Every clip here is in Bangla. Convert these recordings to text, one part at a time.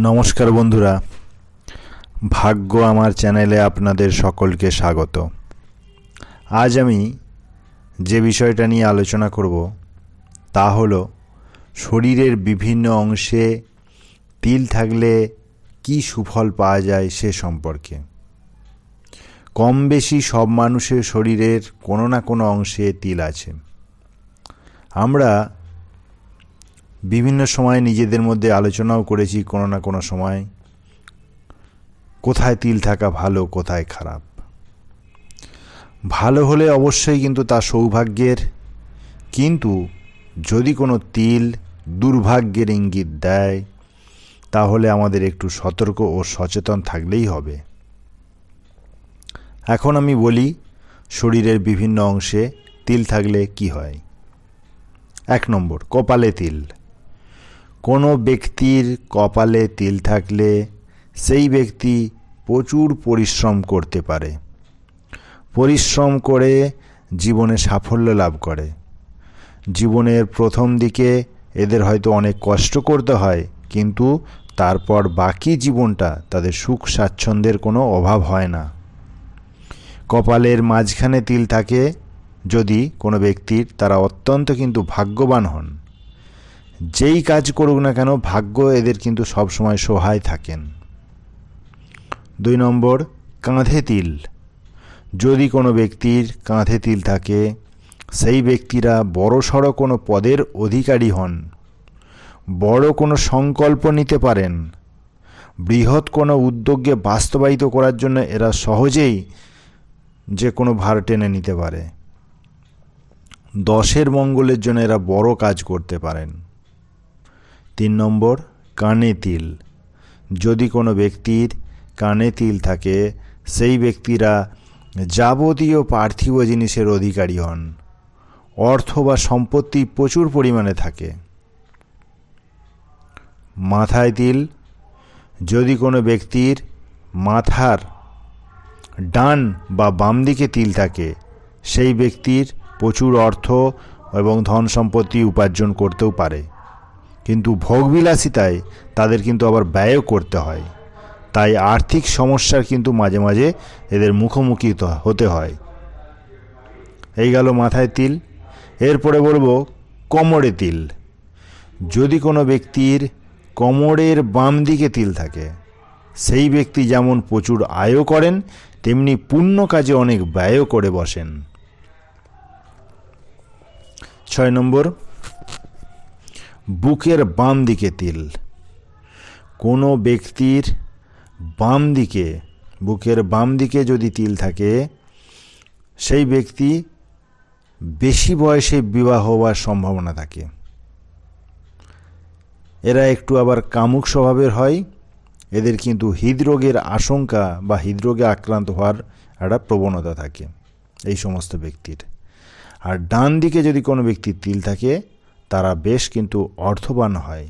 নমস্কার বন্ধুরা। ভাগ্য আমার চ্যানেলে আপনাদের সকলকে স্বাগত। আজ আমি যে বিষয়টা নিয়ে আলোচনা করব, তা হলো শরীরের বিভিন্ন অংশে তিল থাকলে কি সুফল পাওয়া যায় সে সম্পর্কে। কম বেশি সব মানুষের শরীরের কোনো না কোনো অংশে তিল আছে। আমরা বিভিন্ন সময় নিজেদের মধ্যে আলোচনাও করেছি কোনো না কোনো সময়। কোথায় তিল থাকা ভালো, কোথায় খারাপ। ভালো হলে অবশ্যই কিন্তু তা সৌভাগ্যের। কিন্তু যদি কোনো তিল দুর্ভাগ্যের ইঙ্গিত দেয়, তাহলে আমাদের একটু সতর্ক ও সচেতন থাকলেই হবে। এখন আমি বলি, শরীরের বিভিন্ন অংশে তিল থাকলে কি হয়? এক নম্বর, কপালে তিল। কোনো ব্যক্তির কপালে তিল থাকলে সেই ব্যক্তি প্রচুর পরিশ্রম করতে পারে। পরিশ্রম করে জীবনে সাফল্য লাভ করে। জীবনের প্রথম দিকে এদের হয়তো অনেক কষ্ট করতে হয়, কিন্তু তারপর বাকি জীবনটা তাদের সুখ স্বাচ্ছন্দ্যের কোনো অভাব হয় না। কপালের মাঝখানে তিল থাকে যদি কোনো ব্যক্তির তারা অত্যন্ত কিন্তু ভাগ্যবান হন। যেই কাজ করুক না কেন, ভাগ্য এদের কিন্তু সবসময় সহায় থাকেন। দুই নম্বর, কাঁধে তিল। যদি কোনো ব্যক্তির কাঁধে তিল থাকে, সেই ব্যক্তিরা বড় সড়ো কোনো পদের অধিকারী হন, বড় কোনো সংকল্প নিতে পারেন, বৃহৎ কোনো উদ্যোগকে বাস্তবায়িত করার জন্য এরা সহজেই যে কোনো ভার টেনে নিতে পারে। দশের মঙ্গলের জন্য এরা বড় কাজ করতে পারেন। তিন নম্বর, কানে তিল। যদি কোনো ব্যক্তির কানে তিল থাকে, সেই ব্যক্তিরা যাবতীয় পার্থিব জিনিসের অধিকারী হন। অর্থ বা সম্পত্তি প্রচুর পরিমাণে থাকে। মাথায় তিল। যদি কোনো ব্যক্তির মাথার ডান বা বাম দিকে তিল থাকে, সেই ব্যক্তির প্রচুর অর্থ এবং ধন সম্পত্তি উপার্জন করতেও পারে। কিন্তু ভোগবিলাসিতায় তাদের কিন্তু আবার ব্যয়ও করতে হয়। তাই আর্থিক সমস্যার কিন্তু মাঝে মাঝে এদের মুখোমুখি হতে হয়। এই গেল মাথায় তিল। এরপরে বলব, কোমরে তিল। যদি কোনো ব্যক্তির কোমরের বাম দিকে তিল থাকে, সেই ব্যক্তি যেমন প্রচুর আয়ও করেন, তেমনি পুণ্য কাজে অনেক ব্যয়ও করে বসেন। ছয় নম্বর বুকের বাম দিকে তিল। কোনো ব্যক্তির বাম দিকে, বুকের বাম দিকে যদি তিল থাকে, সেই ব্যক্তি বেশি বয়সে বিবাহ হওয়ার সম্ভাবনা থাকে। এরা একটু আবার কামুক স্বভাবের হয়। এদের কিন্তু হৃদরোগের আশঙ্কা বা হৃদরোগে আক্রান্ত হওয়ার একটা প্রবণতা থাকে এই সমস্ত ব্যক্তির। আর ডান দিকে যদি কোনো ব্যক্তির তিল থাকে তারা বেশ কিন্তু অর্থবান হয়।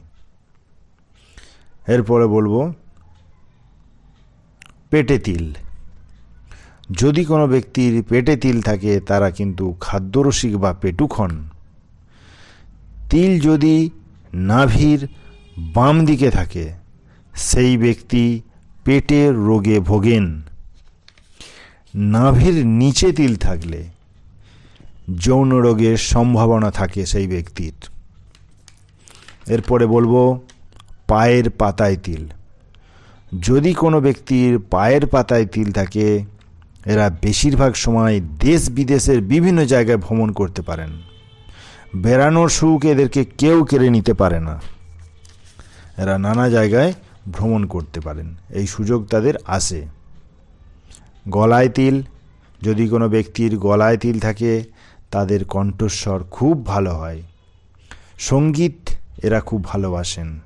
এরপরে বলব, পেটে তিল। যদি কোনো ব্যক্তির পেটে তিল থাকে, তারা কিন্তু খাদ্যরসিক বা পেটুক হন। তিল যদি নাভির বাম দিকে থাকে, সেই ব্যক্তি পেটের রোগে ভোগেন। নাভির নিচে তিল থাকলে যৌন রোগের সম্ভাবনা থাকে সেই ব্যক্তির। এরপরে বলব, পায়ের পাতায় তিল। যদি কোনো ব্যক্তির পায়ের পাতায় তিল থাকে, এরা বেশিরভাগ সময় দেশ বিদেশের বিভিন্ন জায়গায় ভ্রমণ করতে পারেন। বেড়ানোর সুখ এদেরকে কেউ কেড়ে নিতে পারে না। এরা নানা জায়গায় ভ্রমণ করতে পারেন। এই সুযোগ তাদের আসে। গলায় তিল। যদি কোনো ব্যক্তির গলায় তিল থাকে তাদের কণ্ঠস্বর খুব ভালো হয়। সংগীত এরা খুব ভালোবাসেন।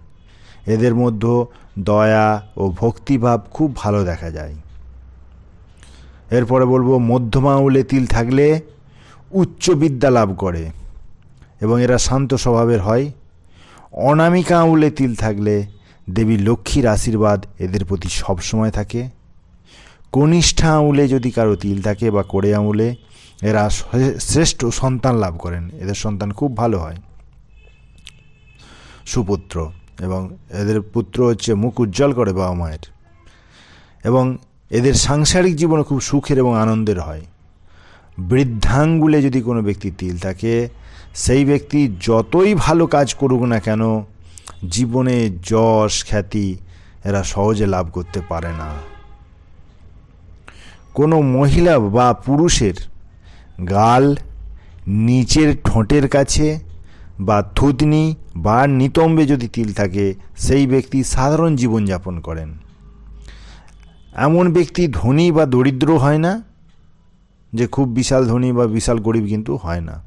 এদের মধ্যে দয়া ও ভক্তিভাব খুব ভালো দেখা যায়। এরপরে বলব মধ্যমা আঙুলে তিল থাকলে উচ্চ বিদ্যা লাভ করে এবং এরা শান্ত স্বভাবের হয়। অনামিকা আঙুলে তিল থাকলে দেবী লক্ষ্মীর আশীর্বাদ এদের প্রতি সবসময় থাকে। কনিষ্ঠা আঙুলে যদি কারও তিল থাকে বা কোড়ে আঙুলে এরা শ্রেষ্ঠ সন্তান লাভ করেন। এদের সন্তান খুব ভালো হয়। সুপুত্র এবং এদের পুত্র হচ্ছে মুখ উজ্জ্বল করে বাবা মায়ের। এবং এদের সাংসারিক জীবনে খুব সুখের এবং আনন্দের হয়। বৃদ্ধাঙ্গুলে যদি কোনো ব্যক্তি তিল থাকে, সেই ব্যক্তি যতই ভালো কাজ করুক না কেন, জীবনে যশ, খ্যাতি এরা সহজে লাভ করতে পারে না। কোনো মহিলা বা পুরুষের গাল নিচের ঠোঁটের কাছে বা থুতনি বা নিতম্বে যদি তিল থাকে, সেই ব্যক্তি সাধারণ জীবনযাপন করেন। এমন ব্যক্তি ধনী বা দরিদ্র হয় না, যে খুব বিশাল ধনী বা বিশাল গরিব কিন্তু হয় না।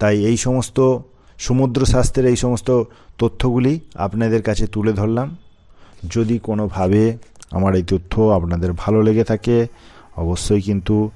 তাই এই সমস্ত সমুদ্র শাস্ত্রের এই সমস্ত তথ্যগুলি আপনাদের কাছে তুলে ধরলাম। যদি কোনোভাবে আমার এই তথ্য আপনাদের ভালো লেগে থাকে, অবশ্যই কিন্তু